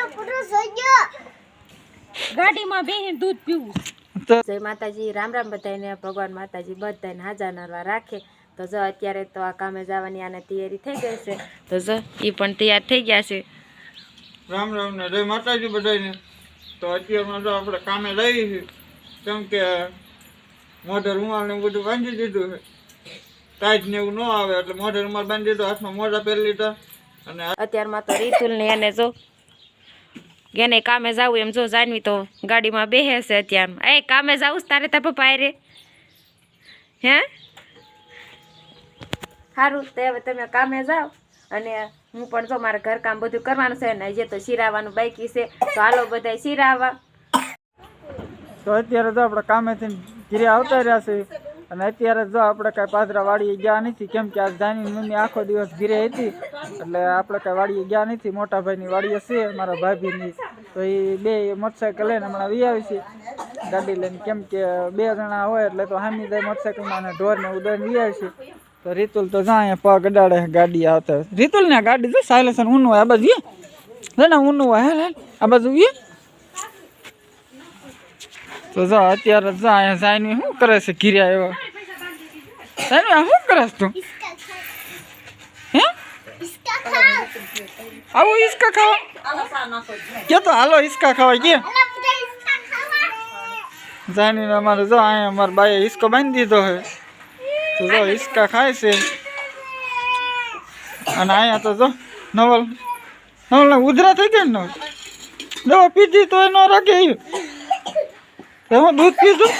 Video પૂરો જોજો. ગાડીમાં બેહીને દૂધ પીવું. જય માતાજી રામ રામ બધાને ભગવાન માતાજી બધાને હાજર નરવા રાખે. તો જો અત્યારે તો આ કામે જવાની આને તૈયારી થઈ ગઈ છે. તો જો એ પણ તૈયાર થઈ ગયા છે. રામ રામ ને જય માતાજી બધાને તો અત્યારમાં તો આપણે કામે લઈ છીએ કેમ કે મોઢે રૂમાલ ને બધું બાંધી દીધું છે ટાઈટ ને એવું ન આવે એટલે મોઢે રૂમાલ બાંધી દીધો હાથમાં મોઢા પહેરી લીધા. અને અત્યારમાં તો રીતુલ ને એને જો એને કામે જવું એમ જો જાનવી તો ગાડીમાં બેસે છે અત્યારમાં એ કામે જવું તારે તાર પપ્પા રે. હે? સારું તો હવે તમે કામે જાઓ અને હું પણ જો મારે ઘરકામ બધું કરવાનું છે ને જે તો શિરાવાનું બાકી છે તો હાલો બધા શિરાવા. તો અત્યારે જો આપણે કામેથી ઘીરે આવતા રહ્યા છે અને અત્યારે જો આપણે કાંઈ પાદરા વાડીએ ગયા નથી કેમ કે આ જાની મમ્મી આખો દિવસ ઘીરે હતી. એટલે આપણે કાંઈ વાડીએ ગયા નથી મોટા ભાઈની વાડીએ છે મારા ભાભીની. તો એ બે મોટરસાઇકલ લઈને હમણાં વી આવી છે. ગાડી લઈને કેમ કે બે જણા હોય એટલે તો હામી જાય મોટરસાઇકલમાં અને ઢોરને ઉદરને વી આવી છે. તો રીતુલ તો જા અહીંયા પગ અડાડે ગાડી આવતા. રીતુલ ને ગાડી જો સાયલેસન ઊનું હોય આ બાજુ. લે ને ઊનું હોય હે આ બાજુ વી તો જો, અત્યારે જા, અહીંયા જાયની શું કરે છે? ઘીર્યા એવા સાયની શું કરે છે તું? આવો હિસકા ખાવા. કે તો હાલો હિસકા ખાવા કે જાણીને અમારે જો અહીંયા અમારા બાઈએ હિસકો બાંધી દીધો હે તો જો હિસકા ખાય છે. અને અહીંયા તો જો નવલ, નવલને ઉધરા થઈ ગઈ ને દવા પીધી તો એ ન રાખે એમાં દૂધ પીધું.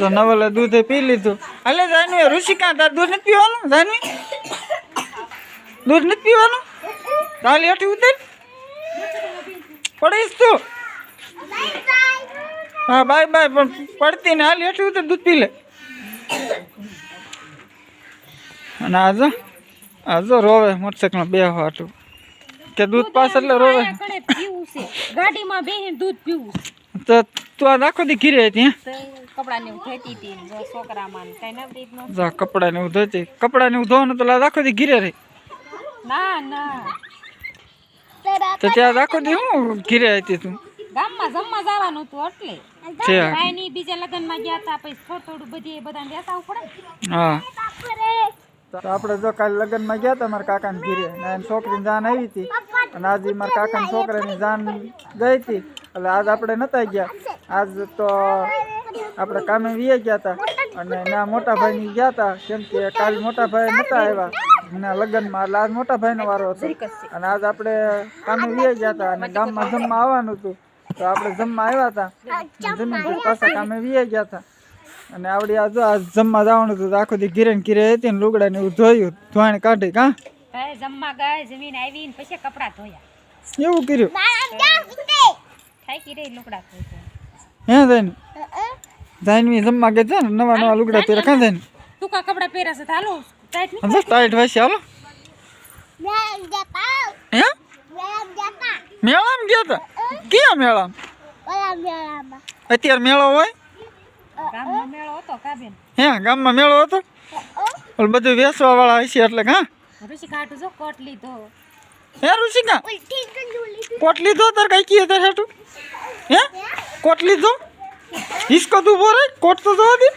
તો નવલે દૂધે પી લીધું. એટલે જાનવી ઋષિકા તાર દૂધ નથી પીવાનું? જાનવી? દૂધ નથી પીવાનું? તાલી હેઠી ઉતર. પડીશ તું. હા બાય બાય પણ પડતી ને હાલી હેઠી ઉતર દૂધ પી લે. અને આજો આજો રોવે મોટરસાઇકલ બે હાટું. કે દૂધ પાસ એટલે રોવે. ગાડીમાં બેહીને દૂધ પીવું તો તું આ રાખો દી ઘીરે હતી કપડાને એવું ધોતી હતી છોકરામાં ને કઈ નવરી કપડાને એવું કપડાને એવું તો રાખો દી ઘીરે રહી. ના ના. તો ત્યાં રાખો દે હું ઘીરે હતી તું ગામમાં જમવા જવાનું હતું એટલે. ભાઈ બીજા લગ્ન ગયા હતા પછી થોડું બધી બધા બેસાવું પડે હા. તો જો કાલે લગ્નમાં ગયા મારા કાકા ને ઘીરે એમ છોકરીની જાન આવી હતી. અને આજે મારા કાકા ને છોકરાની જાન ગઈ હતી. એટલે આજ આપણે નતા ગયા. આજ તો આપણે કામે વીએ ગયા હતા. અને ના મોટા ભાઈ ની ગયા હતા. કેમ કે કાલ મોટા ભાઈ નતા આવ્યા. એના લગ્નમાં એટલે આજ મોટા ભાઈનો વારો હતો. અને આજ આપણે કામે વિયા ગયા હતા અને ગામમાં જમવા આવવાનું હતું. તો આપણે જમવા આવ્યા હતા. જમીન પાસે કામે વિયા ગયા હતા. અને આવડી આજ જમવા જવાનું હતું આખો દી ઘીરે ઘીરે હતી ને લુગડા ને એવું ધોયું. ધોઈને કાઢી કાં? જમવા ગયા જમીન આવી ને એવું કર્યું? હે જઈને જાનવી જમવા ગયા છે ને નવા નવા લુગડા પહેરા કાં જઈને તું કા કપડાં પહેરા છે હાલો બસ ટાઈટ ભાઈ ચાલો હે મેળામાં ગયા હતા ક્યાં મેળામાં અત્યારે મેળો હોય હે ગામમાં મેળો હતો બધું વેચવા વાળા હશે એટલે હા કોટ લીધો હે ઋષિકા કોટ લીધો તાર કઈ કીએ તાર હેઠું હે કોટ લીધો હિસકો તું બોરે કોટ તો જોવા દે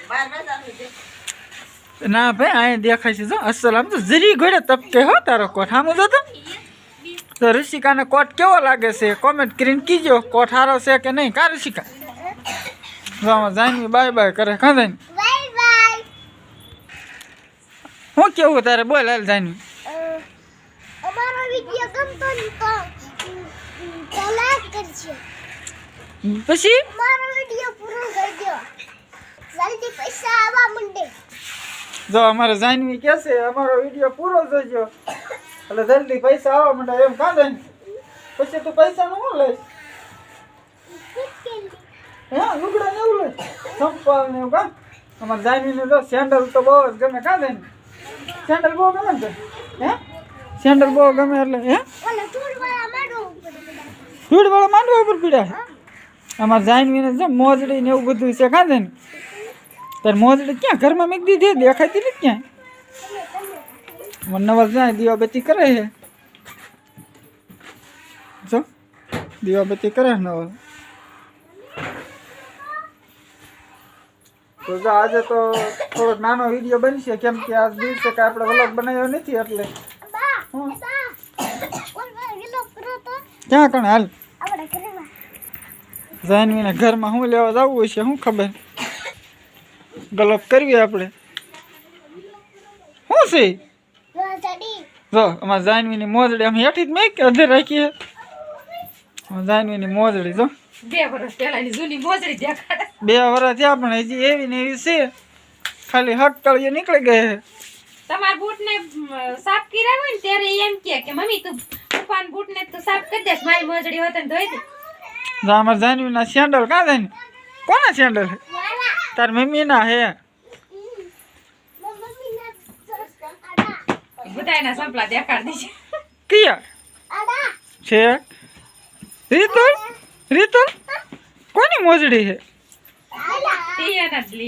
ના ભાઈ અહીંયા દેખાય છે જો અસલ આમ તો જરી ગોળે તપકે હો તારો કોટ આમ જો તો તો ઋષિકાને કોટ કેવો લાગે છે કોમેન્ટ કરીને કીજો કોટ સારો છે કે નહીં કા ઋષિકા જો બાય બાય કરે કાં જાનવી હું કેવું તારે બોલ હાલ જાનવી પછી મારો વિડિયો પૂરો કરજો જલ્દી પૈસા આવવા મંડે જો અમારે જાનવી કે છે અમારો વીડિયો પૂરો જોજો. એટલે જલ્દી પૈસા આવવા માંડે એમ કાં જાય પછી તું પૈસા નું શું લઈશ? હે લુગડા ને એવું લઈશ? સંપાલ ને એવું કાં? અમારે જાનવીને જો સેન્ડલ તો બહુ જ ગમે કાં જાય સેન્ડલ બહુ ગમે ને હે? સેન્ડલ બહુ ગમે એટલે હે? ઓલો ટૂર ઉપર ધૂળ વાળા માંડવા ઉપર પીડ્યા અમારે જાનવીને જો મોજડી ને એવું બધું છે કાં જાનવી તાર મોજડી ક્યાં? ઘરમાં મેં દીધી દેખાતી નથી ક્યાં મને નવા જાય દીવાબત્તી કરે છે જો દીવાબત્તી કરે નવલ તો જો આજે તો થોડોક નાનો વીડિયો બનશે કેમ કે આજ દિવસે કે આપણે વ્લોગ બનાવ્યો નથી એટલે. ક્યાં કણ હાલ? જાનવીને ઘરમાં શું લેવા જવું હશે શું ખબર? ગલોપ કરવી આપણે? શું છે? રોસડી જો અમારે જાનવીની મોજડી અમે હેઠી જ મેં કે અધે રાખીએ જાનવીની મોજડી જો. બે વર્ષ પહેલાની જૂની મોજડી દેખાડે. બે વર્ષ થયા પણ હજી એવી ને એવી છે. ખાલી હક તળિયે નીકળી ગઈ છે. તમારા બૂટને અમ, સાફ કર્યા હોય ને ત્યારે ઈ એમ કહે કે મમ્મી તું પપ્પાના બૂટને તું સાફ કરી દેસ મારી મોજડી હોત ને ધોઈ દે. જો અમારે જાનવીના સેન્ડલ કાં જાય કોના સેન્ડલ? છે વાલા તાર હે. મમ્મી ના સસ્તા બધાયના સંપલા દેખાડ દીશે કયા? છે? રીતુલ? રીતુલ? કોની મોજડી છે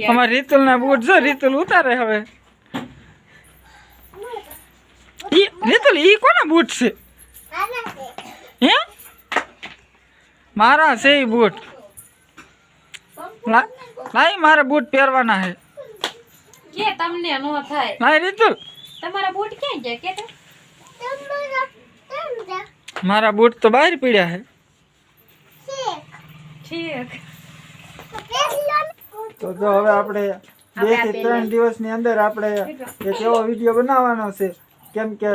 અમારે રીતુલના બૂટ જો રીતુલ ઉતારે હવે. ઈ રીતુલ ઈ કોના બૂટ છે? હે? મારા છે ઈ બૂટ. લાઈ મારે બૂટ પહેરવાના છે. કે તમને નો થાય. લાઈ રીતુલ તમારા બૂટ ક્યાં ગયા કે તો? તમારા તંદા મારા બૂટ તો બહાર પીડ્યા છે. છે ઠીક. તો જો હવે આપણે બેથી ત્રણ દિવસની અંદર આપણે એક એવો વીડિયો બનાવવાનો છે. કેમ કે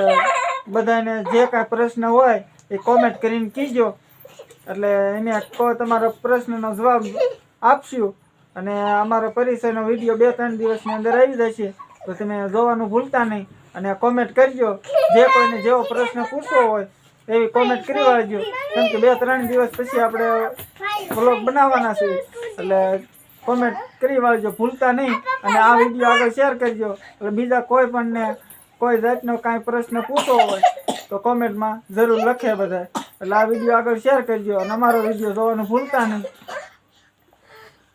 બધાને જે કાંઈ પ્રશ્ન હોય એ કોમેન્ટ કરીને કીજો. એટલે એને તમારો પ્રશ્નનો જવાબ આપશું. અને અમારો પરિચયનો વીડિયો બે ત્રણ દિવસની અંદર આવી જશે. તો તમે જોવાનું ભૂલતા નહીં અને કોમેન્ટ કરજો. જે કોઈને જેવો પ્રશ્ન પૂછવો હોય એવી કોમેન્ટ કરી વાળજો કેમ કે બે ત્રણ દિવસ પછી આપણે બ્લોગ બનાવવાના છે એટલે કોમેન્ટ કરી વાળજો ભૂલતા નહીં. અને આ વીડિયો આગળ શેર કરજો. એટલે બીજા કોઈ પણ કોઈ જાતનો કાંઈ પ્રશ્ન પૂછવો હોય તો કોમેન્ટમાં જરૂર લખે બધા એટલે આ વીડિયો આગળ શેર કરજો. અને અમારો વીડિયો જોવાનું ભૂલતા નહીં.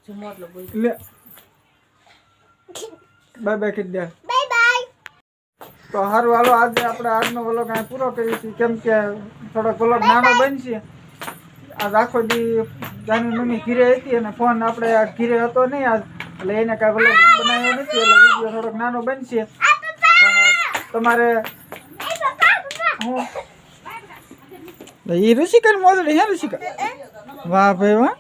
લે. બાય બાય કરી દે બાય બાય. તો હારું હાલો આજે આપણે આજનો વ્લોગ અહીં પૂરો કરીશું કેમ કે થોડોક વ્લોગ નાનો બનશે. આજ આખો દી જાની મમ્મી ઘીરે હતી અને ફોન આપણે આ ઘીરે હતો નહીં આજ. એટલે એને કાંઈ વ્લોગ બનાવ્યો નથી. એટલે વીડિયો થોડોક નાનો બનશે. પણ તમારે હું? એ ઋષિકન મોદડી હે ઋષિકન? વાહ ભાઈ વાહ.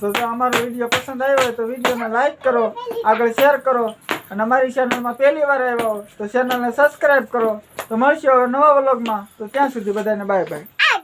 તો જો અમારો વીડિયો પસંદ આવ્યો હોય તો વિડીયોને લાઇક કરો, આગળ શેર કરો અને અમારી ચેનલમાં પહેલી વાર આવ્યો તો ચેનલને સબસ્ક્રાઈબ કરો. તો મળશે નવા વ્લોગમાં તો ત્યાં સુધી બધાને બાય બાય